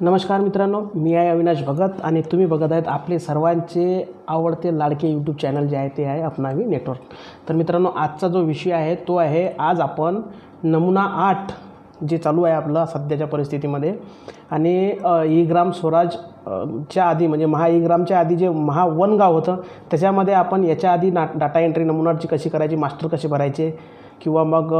नमस्कार मित्रांनो मी आहे अविनाश भगत आणि तुम्ही बघत आहेत आपले सर्वांचे आवडते लाडके यूट्यूब चॅनल जे आहे ते आहे अपनावी नेटवर्क तर मित्रांनो आजचा जो विषय आहे तो आहे आज आपण नमुना आठ जे चालू आहे आपलं सध्याच्या परिस्थितीमध्ये. आणि ई ग्राम स्वराज च्या आधी म्हणजे महा ई ग्रामच्या आधी जे महा वन गाव होतं त्याच्यामध्ये आपण याच्या आधी ना डाटा एंट्री नमुनाची कशी करायची मास्टर कसे भरायचे किंवा मग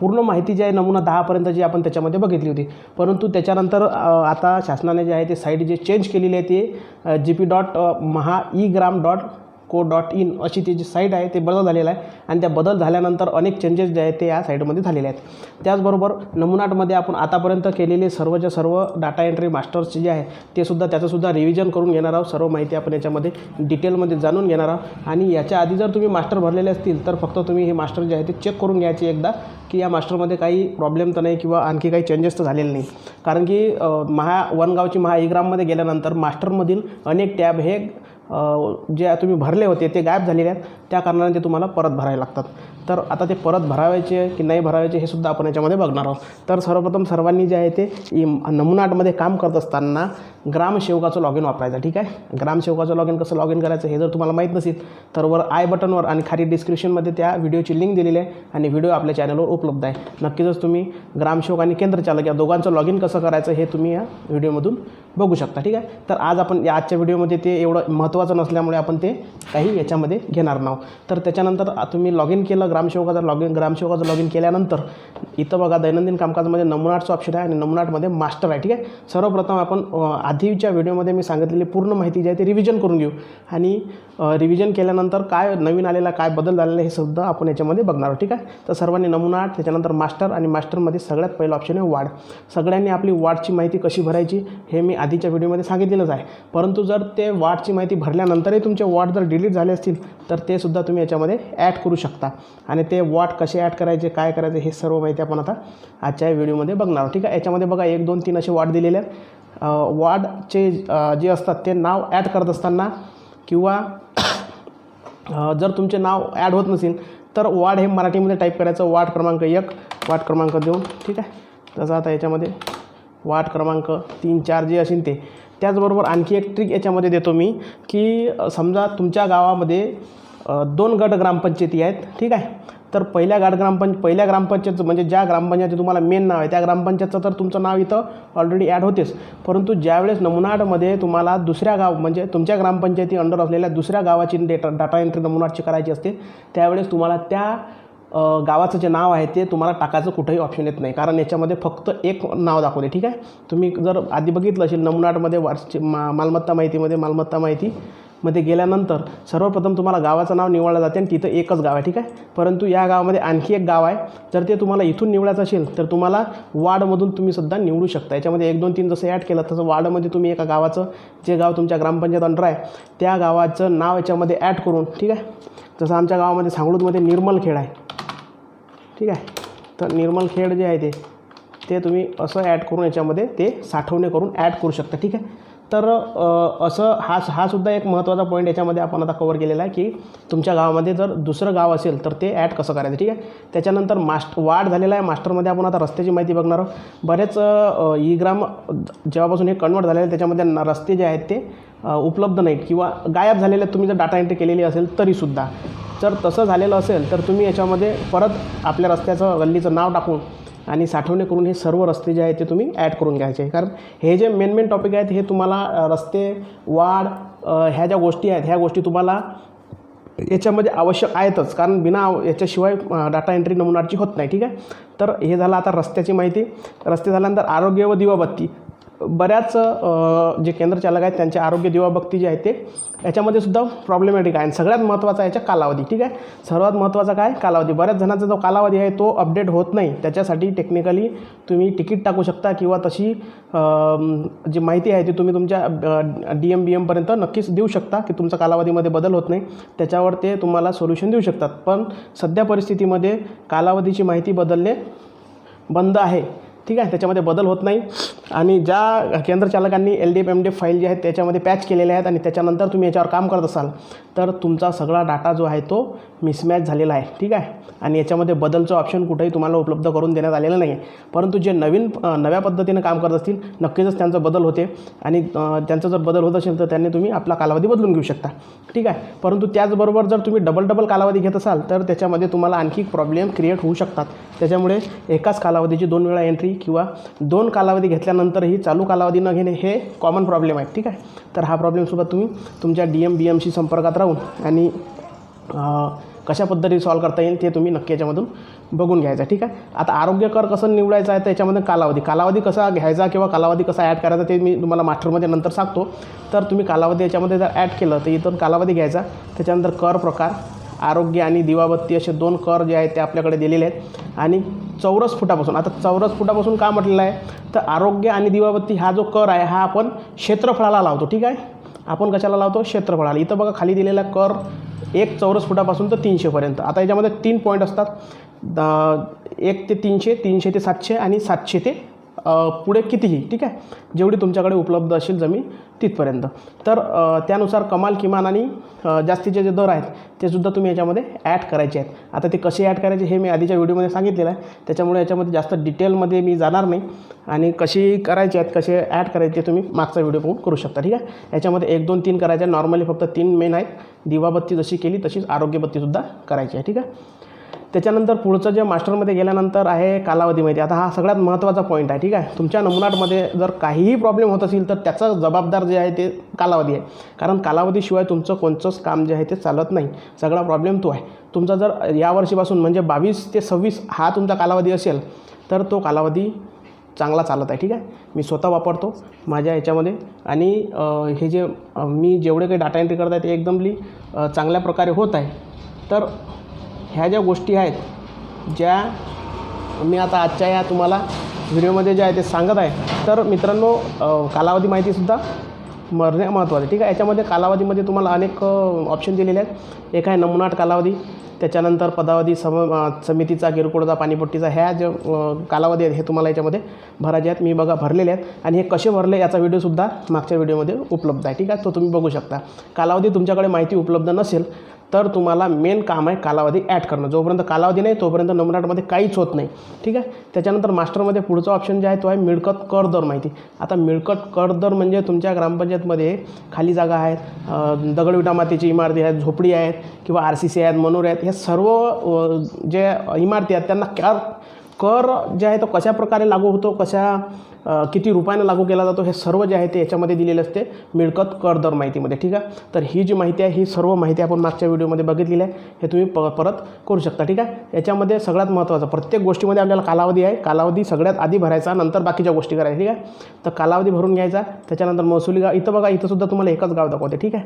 पूर्ण माहिती जी आहे नमुना दहापर्यंत जी आपण त्याच्यामध्ये बघितली होती. परंतु त्याच्यानंतर आता शासनाने जे आहे ते साईट जे चेंज केलेली आहे ते G P dot Maha e gram dot co dot in अशी ती जी साईट आहे ते बदल झालेला आहे. आणि त्या बदल झाल्यानंतर अनेक चेंजेस जे आहेत ते या साईटमध्ये झालेले आहेत. त्याचबरोबर नमुनाटमध्ये आपण आतापर्यंत केलेले सर्वच्या सर्व डाटा एंट्री मास्टर्सचे जे आहे ते सुद्धा त्याचंसुद्धा रिव्हिजन करून घेणार आहोत. सर्व माहिती आपण याच्यामध्ये डिटेलमध्ये जाणून घेणार आहोत. आणि याच्या आधी जर तुम्ही मास्टर भरलेले असतील तर फक्त तुम्ही हे मास्टर जे आहे ते चेक करून घ्यायचे एकदा की या मास्टरमध्ये काही प्रॉब्लेम तर नाही किंवा आणखी काही चेंजेस तर झालेले नाही. कारण की महा वनगावची महा इग्राममध्ये गेल्यानंतर मास्टरमधील अनेक टॅब हे जे तुम्ही भरले होते ते गायब झालेले आहेत. त्या कारणाने ते तुम्हाला परत भरावे लागतात. तर आता ते परत भरावायचे की नाही भरावायचे हे सुद्धा आपण याच्यामध्ये बघणार आहोत. तर सर्वप्रथम सर्वांनी जे आहे ते नमुनाटमध्ये काम करत असताना ग्रामसेवकाचं लॉग इन वापरायचं ठीक आहे? ग्रामसेवकाचं लॉग इन कसं लॉग इन करायचं हे जर तुम्हाला माहीत नसेल तर वर आय बटनवर आणि खाली डिस्क्रिप्शनमध्ये त्या व्हिडिओची लिंक दिलेली आहे आणि व्हिडिओ आपल्या चॅनलवर उपलब्ध आहे. नक्कीच तुम्ही ग्रामसेवक आणि केंद्रचालक या दोघांचं लॉग इन कसं करायचं हे तुम्ही या व्हिडिओमधून बघू शकता ठीक आहे? तर आज आपण या आजच्या व्हिडिओमध्ये ते एवढं महत्त्व महत्त्वाचं नसल्यामुळे आपण ते काही याच्यामध्ये घेणार नाव. तर त्याच्यानंतर तुम्ही लॉग इन केलं ग्रामसेवकाचं लॉग इन ग्रामसेवकाचं लॉग इन केल्यानंतर इथं बघा दैनंदिन कामकाजामध्ये नमुनाटचं ऑप्शन आहे आणि नमुनाटमध्ये मास्टर आहे ठीक आहे? सर्वप्रथम आपण आधीच्या व्हिडिओमध्ये मी सांगितलेली पूर्ण माहिती जी आहे ती रिव्हिजन करून घेऊ. आणि रिव्हिजन केल्यानंतर काय नवीन आलेला काय बदल झालेला हे सुद्धा आपण याच्यामध्ये बघणार आहोत ठीक आहे? तर सर्वांनी नमुनाट त्याच्यानंतर मास्टर आणि मास्टरमध्ये सगळ्यात पहिलं ऑप्शन आहे वाढ. सगळ्यांनी आपली वाढची माहिती कशी भरायची हे मी आधीच्या व्हिडिओमध्ये सांगितलेलंच आहे. परंतु जर ते वाढची माहिती भरल्यानंतरही तुमचे वॉट जर डिलीट झाले असतील तर ते सुद्धा तुम्ही याच्यामध्ये ॲड करू शकता. आणि ते वॉट कसे ॲड करायचे काय करायचे हे सर्व माहिती आपण आता आजच्या व्हिडिओमध्ये बघणार आहोत. ठीक आहे? याच्यामध्ये बघा एक दोन तीन असे वॉट दिलेले आहेत. अं, जे असतात ते नाव ॲड करत असताना किंवा जर तुमचे नाव ॲड होत नसेल तर वार्ड हे मराठीमध्ये टाईप करायचं. वार्ड क्रमांक एक वार्ड क्रमांक दोन. ठीक आहे? तसं आता याच्यामध्ये वार्ड क्रमांक तीन चार जे असेल ते. त्याचबरोबर आणखी एक ट्रिक याच्यामध्ये देतो मी की समजा तुमच्या गावामध्ये दोन गट ग्रामपंचायती आहेत ठीक आहे? तर पहिल्या गट ग्रामपंच पहिल्या ग्रामपंचायतचं म्हणजे ज्या ग्रामपंचायती तुम्हाला मेन नाव आहे त्या ग्रामपंचायतचं तर तुमचं नाव इथं ऑलरेडी ॲड होतेच. परंतु ज्यावेळेस नमुनाटमध्ये तुम्हाला दुसऱ्या गाव म्हणजे तुमच्या ग्रामपंचायती अंडर असलेल्या दुसऱ्या गावाची डेटा डाटा एंट्री नमुनाटची करायची असते त्यावेळेस तुम्हाला त्या गावाचं जे नाव आहे ते तुम्हाला टाकायचं कुठंही ऑप्शन येत नाही. कारण याच्यामध्ये फक्त एक नाव दाखवते ठीक आहे? तुम्ही जर आधी बघितलं असेल नमुनाटमध्ये वार्षिक मा मालमत्ता माहितीमध्ये मालमत्ता माहिती मध्ये गेल्यानंतर सर्वप्रथम तुम्हाला गावाचं नाव निवडलं जाते आणि तिथं एकच गाव आहे ठीक आहे? परंतु या गावामध्ये आणखी एक गाव आहे. जर ते तुम्हाला इथून निवडायचं असेल तर तुम्हाला वार्डमधून तुम्ही सुद्धा निवडू शकता. याच्यामध्ये एक दोन तीन जसं ॲड केलं तसं वार्डमध्ये तुम्ही एका गावाचं जे गाव तुमच्या ग्रामपंचायत अंडर आहे त्या गावाचं नाव याच्यामध्ये ॲड करून ठीक आहे? जसं आमच्या गावामध्ये सांगळूतमध्ये निर्मलखेड आहे. ठीक आहे? तर निर्मल खेळ जे आहे ते ते तुम्ही असं ॲड करून याच्यामध्ये ते साठवणे करून ॲड करू शकता ठीक आहे? तर असं हा हा सुद्धा एक महत्त्वाचा पॉईंट याच्यामध्ये आपण आता कवर केलेला आहे की तुमच्या गावामध्ये जर दुसरं गाव असेल तर ते ॲड कसं करायचं ठीक आहे? त्याच्यानंतर मास्ट वाढ झालेला आहे. मास्टरमध्ये आपण आता रस्त्याची माहिती बघणार आहोत. बरेच ई ग्राम जेव्हापासून हे कन्वर्ट झालेलं आहे त्याच्यामध्ये न- रस्ते जे आहेत ते उपलब्ध नाहीत किंवा गायब झालेले तुम्ही जर डाटा एंट्री केलेली असेल तरीसुद्धा जर तसं झालेलं असेल तर तुम्ही याच्यामध्ये परत आपल्या रस्त्याचं गल्लीचं नाव टाकून आणि साठवणे करून हे सर्व रस्ते जे आहेत ते तुम्ही ॲड करून घ्यायचे. कारण हे जे मेन मेन टॉपिक आहेत हे तुम्हाला रस्ते वाढ ह्या ज्या गोष्टी आहेत ह्या गोष्टी तुम्हाला याच्यामध्ये आवश्यक आहेतच. कारण बिना याच्याशिवाय डाटा एंट्री नमुनाची होत नाही ठीक आहे? तर हे झालं आता रस्त्याची माहिती. रस्ते झाल्यानंतर आरोग्य व दिवाबत्ती. बऱ्याच जे केंद्र चालक आहेत त्यांचे आरोग्य दिवाभक्ती जे आहे ते याच्यामध्ये सुद्धा प्रॉब्लेमॅटिक आहे. आणि सगळ्यात महत्त्वाचा याच्या कालावधी ठीक आहे? सर्वात महत्त्वाचा काय? कालावधी. बऱ्याच जणांचा जो कालावधी आहे तो अपडेट होत नाही. त्याच्यासाठी टेक्निकली तुम्ही तिकीट टाकू शकता किंवा तशी जी माहिती आहे ती तुम्ही तुमच्या डी एम बी एमपर्यंत नक्कीच देऊ शकता की तुमचा कालावधीमध्ये बदल होत नाही. त्याच्यावर ते तुम्हाला सोल्युशन देऊ शकतात. पण सध्या परिस्थितीमध्ये कालावधीची माहिती बदलणे बंद आहे. ठीक आहे त्याच्यामध्ये बदल होत नाही. आणि ज्या केंद्रचालकांनी L D F M D F file जे आहेत त्याच्यामध्ये पॅच केलेले आहेत आणि त्याच्यानंतर तुम्ही याच्यावर काम करत असाल तर तुमचा सगळा डाटा जो आहे तो मिसमॅच झालेला आहे. ठीक आहे? आणि याच्यामध्ये बदलचं ऑप्शन कुठेही तुम्हाला उपलब्ध करून देण्यात आलेलं नाही आहे परंतु जे नवीन नव्या पद्धतीनं काम करत असतील नक्कीच त्यांचा बदल होते. आणि त्यांचा जर बदल होत असेल तर त्यांनी तुम्ही आपला कालावधी बदलून घेऊ शकता. ठीक आहे? परंतु त्याचबरोबर जर तुम्ही डबल डबल कालावधी घेत असाल तर त्याच्यामध्ये तुम्हाला आणखी प्रॉब्लेम क्रिएट होऊ शकतात. त्याच्यामुळे एकाच कालावधीची दोन वेळा एंट्री किंवा दोन कालावधी घेतल्यानंतरही चालू कालावधी न घेणे हे कॉमन प्रॉब्लेम आहे. ठीक आहे? तर हा प्रॉब्लेमसुद्धा तुम्ही तुमच्या डी एम बी एमशी संपर्कात राहून आणि कशा पद्धतीने सॉल्व करता येईल ते तुम्ही नक्की याच्यामधून बघून घ्यायचं ठीक आहे? आता आरोग्य कर कसं निवडायचं आहे तर याच्यामध्ये कालावधी. कालावधी कसा घ्यायचा किंवा कालावधी कसा ॲड करायचा ते मी तुम्हाला मास्टरमध्ये नंतर सांगतो. तर तुम्ही कालावधी याच्यामध्ये जर ॲड केलं तर इथून कालावधी घ्यायचा. त्याच्यानंतर कर प्रकार. आरोग्य आणि दिवाबत्ती असे दोन कर जे आहेत ते आपल्याकडे दिलेले आहेत. आणि चौरस फुटापासून आता चौरस फुटापासून का म्हटलेलं आहे? तर आरोग्य आणि दिवाबत्ती हा जो कर आहे हा आपण क्षेत्रफळाला लावतो ठीक आहे? आपण कशाला लावतो? क्षेत्रफळाला. इथं बघा खाली दिलेला कर एक चौरस फुटापासून तर तीनशेपर्यंत आता याच्यामध्ये तीन पॉईंट असतात. द- एक ते तीनशे तीनशे ते सातशे आणि सातशे ते पुढे कितीही ठीक आहे? जेवढी तुमच्याकडे उपलब्ध असेल जमीन तिथपर्यंत. तर त्यानुसार कमाल किमान आणि जास्तीचे जे दर आहेत ते सुद्धा तुम्ही याच्यामध्ये ॲड करायचे आहेत. आता ते कसे ॲड करायचे हे मी आधीच्या व्हिडिओमध्ये सांगितलेलं आहे. त्याच्यामुळे याच्यामध्ये जास्त डिटेलमध्ये मी जाणार नाही. आणि कशी करायचे आहेत कसे ॲड करायचे ते तुम्ही मागचा व्हिडिओ पाहून करू शकता ठीक आहे? याच्यामध्ये एक दोन तीन करायचे नॉर्मली फक्त तीन मेन आहेत. दिवाबत्ती जशी केली तशीच आरोग्यबत्तीसुद्धा करायची आहे ठीक आहे? त्याच्यानंतर पुढचं जे मास्टरमध्ये गेल्यानंतर आहे कालावधीमध्ये आता हा सगळ्यात महत्त्वाचा पॉईंट आहे ठीक आहे? तुमच्या नमुनाटमध्ये जर काहीही प्रॉब्लेम होत असेल तर त्याचा जबाबदार जे आहे ते कालावधी आहे. कारण कालावधीशिवाय तुमचं कोणतंच काम जे आहे ते चालत नाही. सगळा प्रॉब्लेम तो आहे. तुमचा जर यावर्षीपासून म्हणजे बावीस ते सव्वीस हा तुमचा कालावधी असेल तर तो कालावधी चांगला चालत आहे ठीक आहे? मी स्वतः वापरतो माझ्या याच्यामध्ये आणि हे जे मी जेवढे काही डाटा एंट्री करत आहे ते एकदमली चांगल्या प्रकारे होत आहे. तर ह्या ज्या गोष्टी आहेत ज्या मी आता आजच्या या तुम्हाला व्हिडिओमध्ये जे आहे ते सांगत आहे तर मित्रांनो कालावधी माहितीसुद्धा मरणे महत्त्वाचं ठीक आहे याच्यामध्ये कालावधीमध्ये तुम्हाला अनेक ऑप्शन दिलेले आहेत. एक आहे नमुनाट कालावधी त्याच्यानंतर पदावधी सम समितीचा किरकोळचा पाणीपट्टीचा ह्या जे कालावधी आहेत हे तुम्हाला याच्यामध्ये भरायचे आहेत. मी बघा भरलेले आहेत आणि हे कसे भरले याचा व्हिडिओसुद्धा मागच्या व्हिडिओमध्ये उपलब्ध आहे. ठीक आहे तो तुम्ही बघू शकता. कालावधी तुमच्याकडे माहिती उपलब्ध नसेल तर तुम्हाला मेन काम आहे कालावधी ॲड करणं. जोपर्यंत कालावधी नाही तोपर्यंत नमुनाटमध्ये काहीच होत नाही. ठीक आहे? त्याच्यानंतर मास्टरमध्ये पुढचा ऑप्शन जे आहे तो आहे मिळकत कर दर माहिती. आता मिळकत कर दर म्हणजे तुमच्या ग्रामपंचायतमध्ये खाली जागा आहेत अ, दगडविटा मातीची इमारती आहेत झोपडी आहेत किंवा आर सी सी आहेत मनोरे आहेत. ह्या सर्व जे इमारती आहेत त्यांना कर कर जे आहे तो कशा प्रकारे लागू होतो कशा किती रुपयानं लागू केला जातो हे सर्व जे आहे ते याच्यामध्ये दिलेलं असते. मिळकत कर दर माहितीमध्ये ठीक आहे? तर ही जी माहिती आहे ही सर्व माहिती आपण मागच्या व्हिडिओमध्ये बघितलेली आहे. हे तुम्ही प परत करू शकता ठीक आहे? याच्यामध्ये सगळ्यात महत्त्वाचं प्रत्येक गोष्टीमध्ये आपल्याला कालावधी आहे. कालावधी सगळ्यात आधी भरायचा नंतर बाकीच्या गोष्टी करायच्या ठीक आहे? तर कालावधी भरून घ्यायचा. त्याच्यानंतर महसुली गाव इथं बघा इथंसुद्धा तुम्हाला एकच गाव दाखवते ठीक आहे?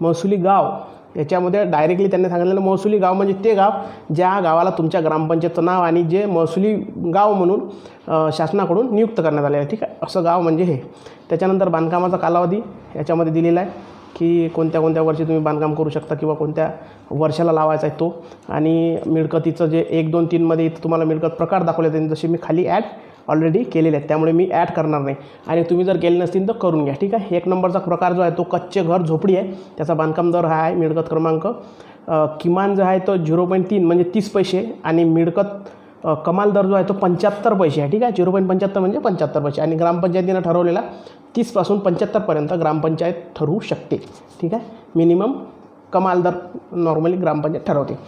महसुली गाव याच्यामध्ये डायरेक्टली त्यांनी सांगितलेलं महसुली गाव म्हणजे ते गाव ज्या गावाला तुमच्या ग्रामपंचायतचं नाव आणि जे महसुली गाव म्हणून शासनाकडून नियुक्त करण्यात आले आहे. ठीक आहे. असं गाव म्हणजे हे. त्याच्यानंतर बांधकामाचा कालावधी याच्यामध्ये दिलेला आहे की कोणत्या कोणत्या वर्षी तुम्ही बांधकाम करू शकता किंवा कोणत्या वर्षाला लावायचा आहे तो. आणि मिळकतीचं जे एक दोन तीनमध्ये इथं तुम्हाला मिळकत प्रकार दाखवले त्यांनी जसे मी खाली ॲड ऑलरेडी केलेले आहेत. त्यामुळे मी ॲड करणार नाही. आणि तुम्ही जर केले नसतील तर करून घ्या. ठीक आहे? एक नंबरचा प्रकार जो आहे तो कच्चे घर झोपडी आहे. त्याचा बांधकाम दर हा आहे मिळकत क्रमांक. किमान जो आहे तो झिरो पॉईंट तीन म्हणजे तीस पैसे. आणि मिळकत कमाल दर जो आहे तो पंच्याहत्तर पैसे आहे ठीक आहे? झिरो पॉईंट पंच्याहत्तर म्हणजे पंच्याहत्तर पैसे. आणि ग्रामपंचायतीनं ठरवलेला तीसपासून पंच्याहत्तरपर्यंत ग्रामपंचायत ठरवू शकते ठीक आहे? मिनिमम कमाल दर नॉर्मली ग्रामपंचायत ठरवते.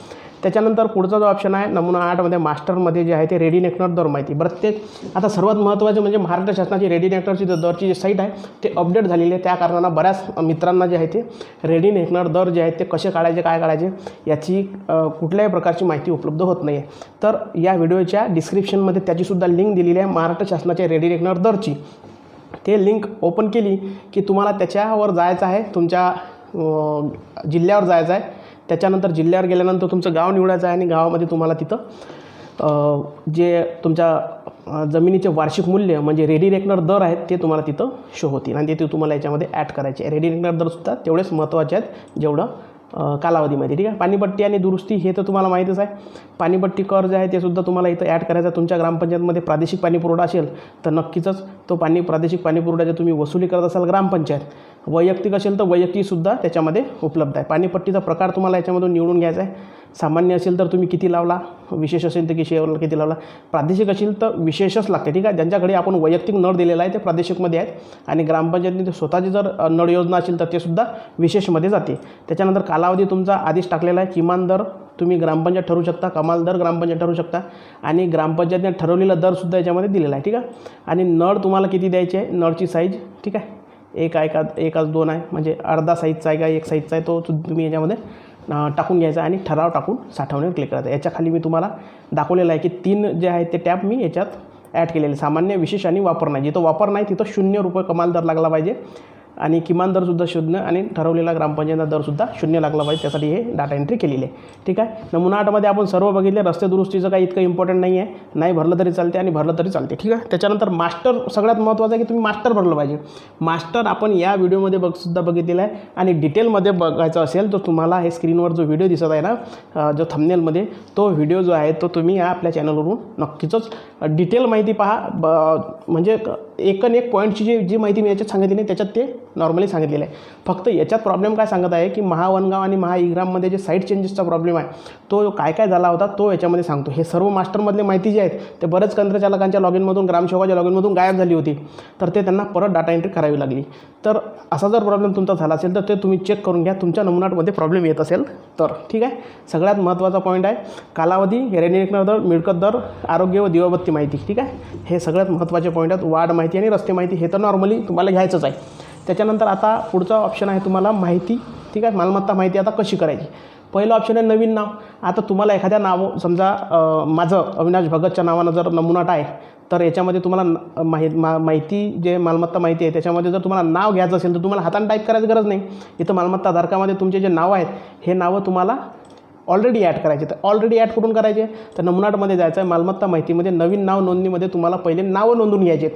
त्याच्यानंतर पुढचा जो ऑप्शन आहे नमुना आठमध्ये मास्टरमध्ये जे आहे ते रेडी नेटवर दर माहिती. प्रत्येक आता सर्वात महत्त्वाचं म्हणजे महाराष्ट्र शासनाची रेडी नेटवरची दरची जी साईट आहे ते अपडेट झालेली आहे. त्या कारणानं बऱ्याच मित्रांना जे आहे ते रेडी नेटवर दर जे आहेत ते कसे काढायचे काय काढायचे याची कुठल्याही प्रकारची माहिती उपलब्ध होत नाही आहे तर या व्हिडिओच्या डिस्क्रिप्शनमध्ये त्याचीसुद्धा लिंक दिलेली आहे महाराष्ट्र शासनाच्या रेडी नेटवर दरची. ते लिंक ओपन केली की तुम्हाला त्याच्यावर जायचं आहे तुमच्या जिल्ह्यावर जायचं आहे. त्याच्यानंतर जिल्ह्यावर गेल्यानंतर तुमचं गाव निवडायचं आहे आणि गावामध्ये तुम्हाला तिथं जे तुमच्या जमिनीचे वार्षिक मूल्य म्हणजे रेडी रेकनर दर आहेत ते तुम्हाला तिथं शो होतील. आणि ते तुम्हाला याच्यामध्ये ॲड करायचे रेडी रेकनर दरसुद्धा तेवढेच महत्त्वाचे आहेत जेवढं कालावधीमध्ये ठीक आहे? पाणीपट्टी आणि दुरुस्ती हे तर तुम्हाला माहीतच आहे. पाणीपट्टी कर जे आहे ते सुद्धा तुम्हाला इथं ॲड करायचं आहे. तुमच्या ग्रामपंचायतमध्ये प्रादेशिक पाणीपुरवठा असेल तर नक्कीच तो पाणी प्रादेशिक पाणीपुरवठ्याची तुम्ही वसुली करत असाल ग्रामपंचायत वैयक्तिक असेल तर वैयक्तिकसुद्धा त्याच्यामध्ये उपलब्ध आहे. पाणीपट्टीचा प्रकार तुम्हाला याच्यामधून निवडून घ्यायचा आहे. सामान्य असेल तर तुम्ही किती लावला? विशेष असेल तर किशेवरला किती लावला? प्रादेशिक असेल तर विशेषच लागते ठीक आहे? ज्यांच्याकडे आपण वैयक्तिक नळ दिलेला आहे ते प्रादेशिकमध्ये आहेत. आणि ग्रामपंचायतीने स्वतःची जर नळ योजना असेल तर ते सुद्धा विशेषमध्ये जाते. त्याच्यानंतर कालावधी तुमचा आधीच टाकलेला आहे. किमान दर तुम्ही ग्रामपंचायत ठरवू शकता कमाल दर ग्रामपंचायत ठरवू शकता. आणि ग्रामपंचायतीने ठरवलेला दरसुद्धा याच्यामध्ये दिलेला आहे ठीक आहे? आणि नळ तुम्हाला किती द्यायचे आहे? नळची साईज ठीक आहे? एक आहे का एकाच दोन आहे. म्हणजे अर्धा साईजचा आहे का एक साईजचा आहे? तो सुद्धा तुम्ही याच्यामध्ये टाकून घ्यायचा आणि ठराव टाकून साठवण्यावर क्लिक करायचा. याच्या खाली मी तुम्हाला दाखवलेलं आहे की तीन जे आहे ते टॅप मी याच्यात ॲड केलेले. सामान्य विशेष आणि वापर नाही. जिथं वापर नाही तिथं शून्य रुपये कमाल दर लागला पाहिजे. आणि किमान दरसुद्धा शून्य आणि ठरवलेला ग्रामपंचायतचा दरसुद्धा शून्य लागला पाहिजे त्यासाठी हे डाटा एंट्री केलेली आहे. ठीक आहे? नमुना आठमध्ये आपण सर्व बघितले रस्ते दुरुस्तीचं काही इतकं इम्पॉर्टंट नाही आहे नाही भरलं तरी चालते आणि भरलं तरी चालते. ठीक आहे? त्याच्यानंतर मास्टर सगळ्यात महत्त्वाचं आहे की तुम्ही मास्टर भरलं पाहिजे. मास्टर आपण या व्हिडिओमध्ये बघ सुद्धा बघितलेला आहे. आणि डिटेलमध्ये बघायचं असेल तर तुम्हाला हे स्क्रीनवर जो व्हिडिओ दिसत आहे ना जो थमनेलमध्ये तो व्हिडिओ जो आहे तो तुम्ही या आपल्या चॅनलवरून नक्कीच डिटेल माहिती पहा. ब म्हणजे क- एकन एक पॉईंटची जी जी माहिती मी याच्यात सांगितली नाही त्याच्यात ते नॉर्मली सांगितलेलं आहे. फक्त याच्यात प्रॉब्लेम काय सांगत आहे की महावनगाव आणि महाइग्राममध्ये जे साईट चेंजेसचा प्रॉब्लेम आहे तो काय काय झाला होता तो याच्यामध्ये सांगतो. हे सर्व मास्टरमधले माहिती जे आहेत ते बरेच कंत्रचालकांच्या लॉगिनमधून ग्रामसेवकाच्या लॉगिनमधून गायब झाली होती. तर ते त्यांना परत डाटा एंट्री करावी लागली. तर असा जर प्रॉब्लेम तुमचा झाला असेल तर ते तुम्ही चेक करून घ्या. तुमच्या नमुनाटमध्ये प्रॉब्लेम येत असेल तर. ठीक आहे? सगळ्यात महत्त्वाचा पॉईंट आहे कालावधी रेनिकणार दर मिळकत दर आरोग्य व दिवाबत्ती माहिती. ठीक आहे? हे सगळ्यात महत्त्वाचे पॉईंट आहेत. वाढ माहिती माहिती आणि रस्ते माहिती हे तर नॉर्मली तुम्हाला घ्यायचंच आहे. त्याच्यानंतर आता पुढचा ऑप्शन आहे तुम्हाला माहिती ठीक आहे? मालमत्ता माहिती आता कशी करायची? पहिलं ऑप्शन आहे नवीन नाव. आता तुम्हाला एखाद्या नाव समजा माझं अविनाश भगतच्या नावानं जर नमुनाट आहे तर याच्यामध्ये तुम्हाला माहि मा माहिती जे मालमत्ता माहिती आहे त्याच्यामध्ये जर तुम्हाला नाव घ्यायचं असेल तर तुम्हाला हाताने टाईप करायची गरज नाही. इथं मालमत्ता धारकामध्ये तुमचे जे नाव आहेत हे नावं तुम्हाला ऑलरेडी ॲड करायचे. तर ऑलरेडी ॲड कुठून करायचे? तर नमुनाटमध्ये जायचं आहे. मालमत्ता माहितीमध्ये नवीन नाव नोंदणीमध्ये तुम्हाला पहिले नावं नोंदून घ्यायचे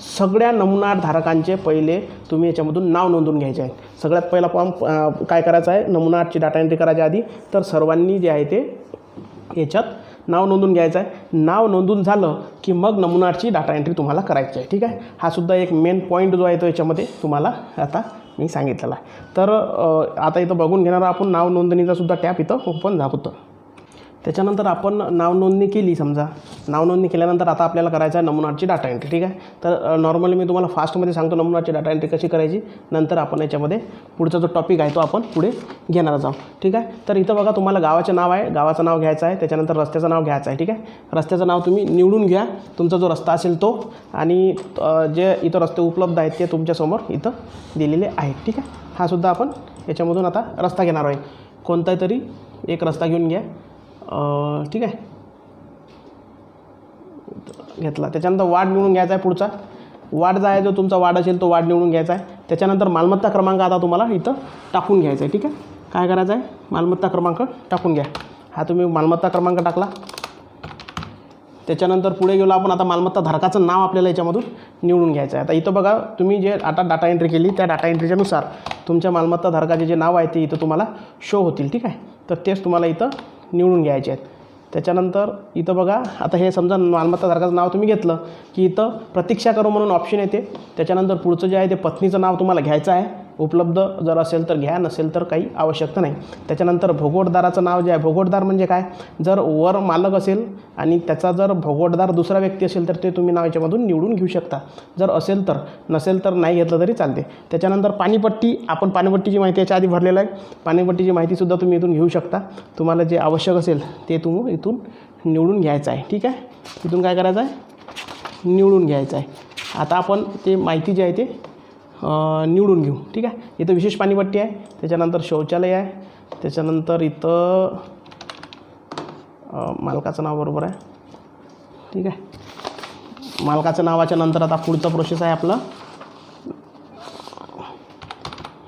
सगळ्या नमुनाट धारकांचे पहिले तुम्ही याच्यामधून नाव नोंदून घ्यायचे आहे सगळ्यात पहिला फॉर्म काय करायचं आहे? नमुनाची डाटा एंट्री करायच्या आधी तर सर्वांनी जे आहे ते याच्यात नाव नोंदून घ्यायचं आहे. नाव नोंदून झालं की मग नमुनाची डाटा एंट्री तुम्हाला करायची आहे ठीक आहे? हा सुद्धा एक मेन पॉईंट जो आहे तो याच्यामध्ये तुम्हाला आता मी सांगितलेला आहे. तर आता इथं बघून घेणार आपण नाव नोंदणीचा सुद्धा टॅप इथं ओपन होतं. त्याच्यानंतर आपण नावनोंदणी केली समजा. नावनोंदणी केल्यानंतर आता आपल्याला करायचं आहे नमुनाची डाटा एंट्री ठीक आहे? तर नॉर्मली मी तुम्हाला फास्टमध्ये सांगतो नमुनाची डाटा एंट्री कशी करायची नंतर आपण याच्यामध्ये पुढचा जो टॉपिक आहे तो आपण पुढे घेणार आहोत. ठीक आहे? तर इथं बघा तुम्हाला गावाचे नाव आहे गावाचं नाव घ्यायचं आहे त्याच्यानंतर रस्त्याचं नाव घ्यायचं आहे ठीक आहे? रस्त्याचं नाव तुम्ही निवडून घ्या तुमचा जो रस्ता असेल तो आणि जे इथं रस्ते उपलब्ध आहेत ते तुमच्यासमोर इथं दिलेले आहेत ठीक आहे? हा सुद्धा आपण याच्यामधून आता रस्ता घेणार आहे. कोणता तरी एक रस्ता घेऊन घ्या. ठीक आहे. घेतला. त्याच्यानंतर वाढ निवडून घ्यायचा आहे पुढचा. वाढ जो आहे जो तुमचा वाढ असेल तो वाढ निवडून घ्यायचा आहे. त्याच्यानंतर मालमत्ता क्रमांक आता तुम्हाला इथं टाकून घ्यायचा आहे ठीक आहे? काय करायचं आहे? मालमत्ता क्रमांक टाकून घ्या. हा तुम्ही मालमत्ता क्रमांक टाकला. त्याच्यानंतर पुढे गेलो आपण आता मालमत्ता धारकाचं नाव आपल्याला याच्यामधून निवडून घ्यायचं आहे. आता इथं बघा तुम्ही जे आता डाटा एंट्री केली त्या डाटा एंट्रीच्यानुसार तुमच्या मालमत्ता धारकाचे जे नाव आहे ते इथं तुम्हाला शो होतील ठीक आहे? तर तेच तुम्हाला इथं निवडून घ्यायचे आहेत. त्याच्यानंतर इथं बघा आता हे समजा मालमत्ताधारकाचं नाव तुम्ही घेतलं की इथं प्रतीक्षा करू म्हणून ऑप्शन येते. त्याच्यानंतर पुढचं जे आहे ते पत्नीचं नाव तुम्हाला घ्यायचं आहे. उपलब्ध जर असेल तर घ्या नसेल तर काही आवश्यकता नाही. त्याच्यानंतर भोगोटदाराचं नाव जे आहे भोगोटदार म्हणजे काय? जर वर मालक असेल आणि त्याचा जर भोगोटदार दुसरा व्यक्ती असेल तर ते तुम्ही नाव याच्यामधून निवडून घेऊ शकता. जर असेल तर नसेल तर नाही घेतलं तरी चालते. त्याच्यानंतर पाणीपट्टी आपण पाणीपट्टीची माहिती याच्या आधी भरलेलं आहे. पाणीपट्टीची माहितीसुद्धा तुम्ही इथून घेऊ शकता. तुम्हाला जे आवश्यक असेल ते तुम्ही इथून निवडून घ्यायचं आहे. ठीक आहे? इथून काय करायचं आहे? निवडून घ्यायचं आहे. आता आपण ते माहिती जी आहे ते निवडून घेऊ. ठीक आहे? इथं विशेष पाणीपट्टी आहे. त्याच्यानंतर शौचालय आहे. त्याच्यानंतर इथं मालकाचं नाव बरोबर आहे. ठीक आहे? मालकाचं नावाच्या नंतर आता पुढचं प्रोसेस आहे आपलं.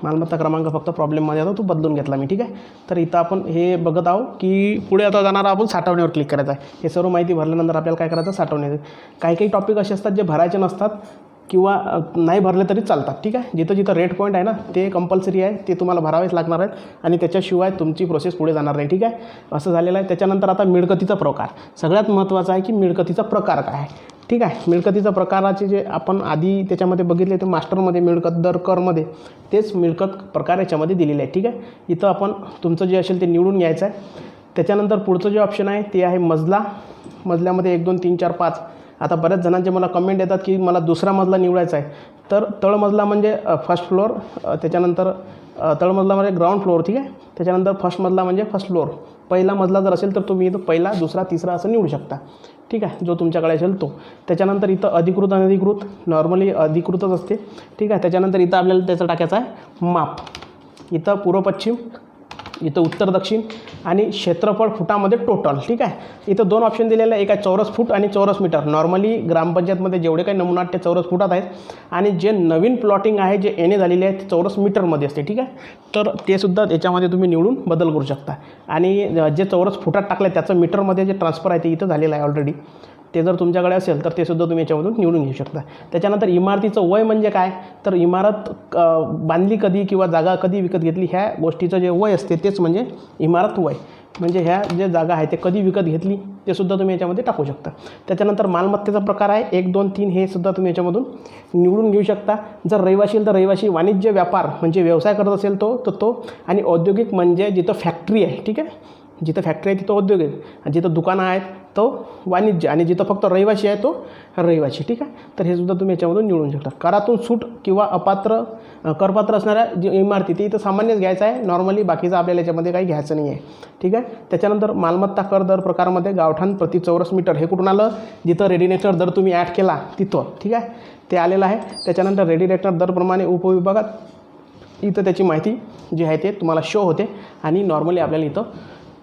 मालमत्ता क्रमांक फक्त प्रॉब्लेममध्ये आता तो बदलून घेतला मी. ठीक आहे? तर इथं आपण हे बघत आहोत की पुढे आता जाणार आपण साठवण्यावर क्लिक करायचं आहे. हे सर्व माहिती भरल्यानंतर आपल्याला काय करायचं? साठवण्याचं काही काही टॉपिक असे असतात जे भरायचे नसतात. किंवा नाही भरले तरी चालतात ठीक आहे? जिथं जिथं रेट पॉईंट आहे ना ते कंपल्सरी आहे ते तुम्हाला भरावेच लागणार आहेत आणि त्याच्याशिवाय तुमची प्रोसेस पुढे जाणार नाही ठीक आहे? असं झालेलं आहे. त्याच्यानंतर आता मिळकतीचा प्रकार. सगळ्यात महत्त्वाचा आहे की मिळकतीचा प्रकार काय आहे ठीक आहे? मिळकतीचा प्रकाराचे जे आपण आधी त्याच्यामध्ये बघितले ते मास्टरमध्ये मिळकत दर करमध्ये तेच मिळकत प्रकार याच्यामध्ये दिलेले आहे ठीक आहे? इथं आपण तुमचं जे असेल ते निवडून घ्यायचं आहे. त्याच्यानंतर पुढचं जे ऑप्शन आहे ते आहे मजला. मजल्यामध्ये एक दोन तीन चार पाच. आता बऱ्याच जणांचे मला कमेंट येतात की मला दुसरा मजला निवडायचा आहे. तर तळमजला म्हणजे फर्स्ट फ्लोअर त्याच्यानंतर तळमजला म्हणजे ग्राउंड फ्लोअर ठीक आहे? त्याच्यानंतर फर्स्ट मजला म्हणजे फर्स्ट फ्लोअर पहिला मजला जर असेल तर तुम्ही इथं पहिला दुसरा तिसरा असं निवडू शकता. ठीक आहे? जो तुमच्याकडे असेल तो. त्याच्यानंतर इथं अधिकृत अनधिकृत नॉर्मली अधिकृतच असते. ठीक आहे? त्याच्यानंतर इथं आपल्याला त्याचं टाकायचं आहे माप. इथं पूर्व पश्चिम इथं उत्तर दक्षिण आणि क्षेत्रफळ फुटामध्ये टोटल ठीक आहे? इथं दोन ऑप्शन दिलेले आहे. एक आहे चौरस फूट आणि चौरस मीटर नॉर्मली ग्रामपंचायतमध्ये जेवढे काही नमुना ते चौरस फुटात आहेत. आणि जे नवीन प्लॉटिंग आहे जे एने झालेले आहे ते चौरस मीटरमध्ये असते ठीक आहे? तर ते सुद्धा याच्यामध्ये तुम्ही निवडून बदल करू शकता. आणि जे चौरस फुटात टाकलं आहे त्याचं मीटरमध्ये जे ट्रान्सफर आहे ते इथं झालेलं आहे ऑलरेडी ते जर तुमच्याकडे असेल तर ते सुद्धा तुम्ही याच्यामधून निवडून घेऊ शकता. त्याच्यानंतर इमारतीचं वय म्हणजे काय? तर इमारत बांधली कधी किंवा जागा कधी विकत घेतली ह्या गोष्टीचं जे वय असते तेच म्हणजे इमारत वय. म्हणजे ह्या जे जागा आहे ते कधी विकत घेतली ते सुद्धा तुम्ही याच्यामध्ये टाकू शकता. त्याच्यानंतर मालमत्तेचा प्रकार आहे एक दोन तीन हे सुद्धा तुम्ही याच्यामधून निवडून घेऊ शकता. जर रहिवाशी तर रहिवाशी वाणिज्य व्यापार म्हणजे व्यवसाय करत असेल तो तर तो आणि औद्योगिक म्हणजे जिथं फॅक्टरी आहे ठीक आहे? जिथं फॅक्टरी आहे तिथं औद्योगिक आणि जिथं दुकानं आहेत तो वाणिज्य आणि जिथं फक्त रहिवाशी आहे तो रहिवाशी ठीक आहे? तर हे सुद्धा तुम्ही याच्यामधून निवडून शकता. करातून सूट किंवा अपात्र करपात्र असणाऱ्या जी इमारती ते इथं सामान्यच घ्यायचं आहे. नॉर्मली बाकीचं आपल्याला याच्यामध्ये काही घ्यायचं नाही आहे ठीक आहे? त्याच्यानंतर मालमत्ता कर दर प्रकारामध्ये गावठाण प्रति चौरस मीटर हे कुठून आलं? जिथं रेडिनेटर दर तुम्ही ॲड केला तिथं ठीक आहे? ते आलेलं आहे. त्याच्यानंतर रेडिनेटर दरप्रमाणे उपविभागात इथं त्याची माहिती जी आहे ते तुम्हाला शो होते. आणि नॉर्मली आपल्याला इथं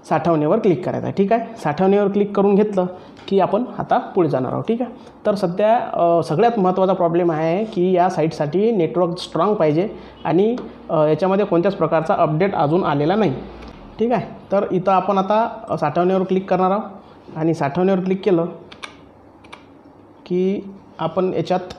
साठवणीवर क्लिक करायचं. आहे ठीक आहे? साठवणीवर क्लिक करून घेतलं की आपण आता पुढे जाणार आहोत. ठीक आहे? तर सध्या सगळ्यात महत्त्वाचा प्रॉब्लेम आहे की या साईटसाठी नेटवर्क स्ट्रॉंग पाहिजे आणि याच्यामध्ये कोणत्याच प्रकारचा अपडेट अजून आलेला नाही. ठीक आहे? तर इथं आपण आता साठवणीवर क्लिक करणार आहोत. आणि साठवणीवर क्लिक केलं की आपण याच्यात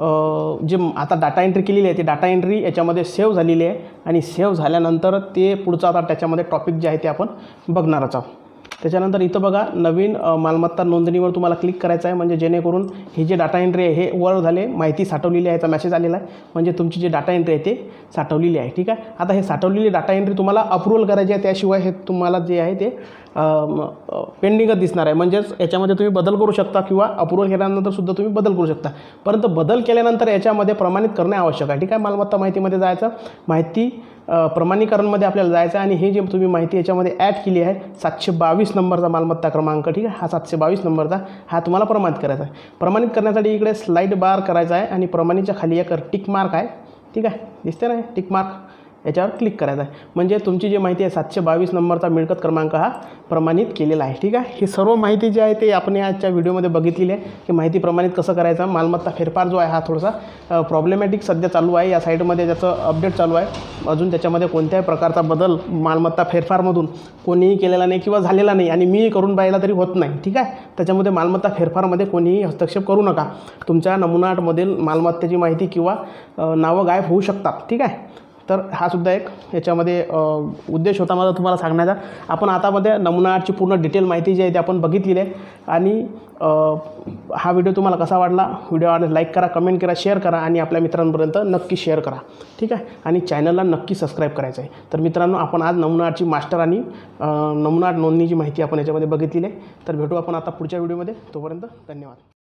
जे आता डाटा एंट्री केलेली आहे ती डाटा एंट्री याच्यामध्ये सेव्ह झालेली आहे. आणि सेव्ह झाल्यानंतर ते पुढचं आता त्याच्यामध्ये टॉपिक जे आहे ते आपण बघणारच आहोत. त्याच्यानंतर इथं बघा नवीन मालमत्ता नोंदणीवर तुम्हाला क्लिक करायचं आहे. म्हणजे जेणेकरून हे जे डाटा एंट्री आहे हे वर झाले. माहिती साठवलेली आहे याचा मेसेज आलेला आहे. म्हणजे तुमची जी डाटा एंट्री आहे ते साठवलेली आहे. ठीक आहे? आता हे साठवलेली डाटा एंट्री तुम्हाला अप्रुव्हल करायची आहे. त्याशिवाय हे तुम्हाला जे आहे ते पेंडिंगच दिसणार आहे. म्हणजेच याच्यामध्ये तुम्ही बदल करू शकता किंवा अप्रुव्हल केल्यानंतर सुद्धा तुम्ही बदल करू शकता. परंतु बदल केल्यानंतर याच्यामध्ये प्रमाणित करणे आवश्यक आहे. ठीक आहे? मालमत्ता माहितीमध्ये जायचं. माहिती प्रमाणीकरणमध्ये आपल्याला जायचं आहे आणि हे जे तुम्ही माहिती याच्यामध्ये ॲड केली आहे सातशे बावीस नंबरचा मालमत्ता क्रमांक ठीक आहे? हा सातशे बावीस नंबरचा हा तुम्हाला प्रमाणित करायचा आहे. प्रमाणित करण्यासाठी इकडे स्लाईड बार करायचा आहे आणि प्रमाणीच्या खाली एक टिक मार्क आहे. ठीक आहे? दिसते ना टिक मार्क याच्यावर क्लिक करायचं आहे. म्हणजे तुमची जी माहिती आहे सातशे बावीस नंबरचा मिळकत क्रमांक हा प्रमाणित केलेला आहे. ठीक आहे? ही सर्व माहिती जी आहे ते आपण आजच्या व्हिडिओमध्ये बघितलेली आहे. की माहिती प्रमाणित कसं करायचं मालमत्ता फेरफार जो आहे हा थोडासा प्रॉब्लेमॅटिक सध्या चालू आहे. या साईटमध्ये त्याचं अपडेट चालू आहे अजून त्याच्यामध्ये कोणत्याही प्रकारचा बदल मालमत्ता फेरफारमधून कोणीही केलेला नाही किंवा झालेला नाही आणि मी करून पाहिला तरी होत नाही. ठीक आहे? त्याच्यामध्ये मालमत्ता फेरफारमध्ये कोणीही हस्तक्षेप करू नका. तुमच्या नमुनाटमधील मालमत्तेची माहिती किंवा नावं गायब होऊ शकतात. ठीक आहे? तर हा सुद्धा एक याच्यामध्ये उद्देश होता माझा तुम्हाला सांगण्याचा. आपण आतामध्ये नमुना आर्टची पूर्ण डिटेल माहिती जी आहे ती आपण बघितलेली आहे. आणि हा व्हिडिओ तुम्हाला कसा वाटला? व्हिडिओ आवडला लाईक करा कमेंट करा शेअर करा आणि आपल्या मित्रांपर्यंत नक्की शेअर करा. ठीक आहे? आणि चॅनलला नक्की सबस्क्राईब करायचं आहे. तर मित्रांनो आपण आज नमुना आर्टची मास्टर आणि नमुना आर्ट नोंदणीची माहिती आपण याच्यामध्ये बघितलेली आहे. तर भेटू आपण आता पुढच्या व्हिडिओमध्ये तोपर्यंत धन्यवाद.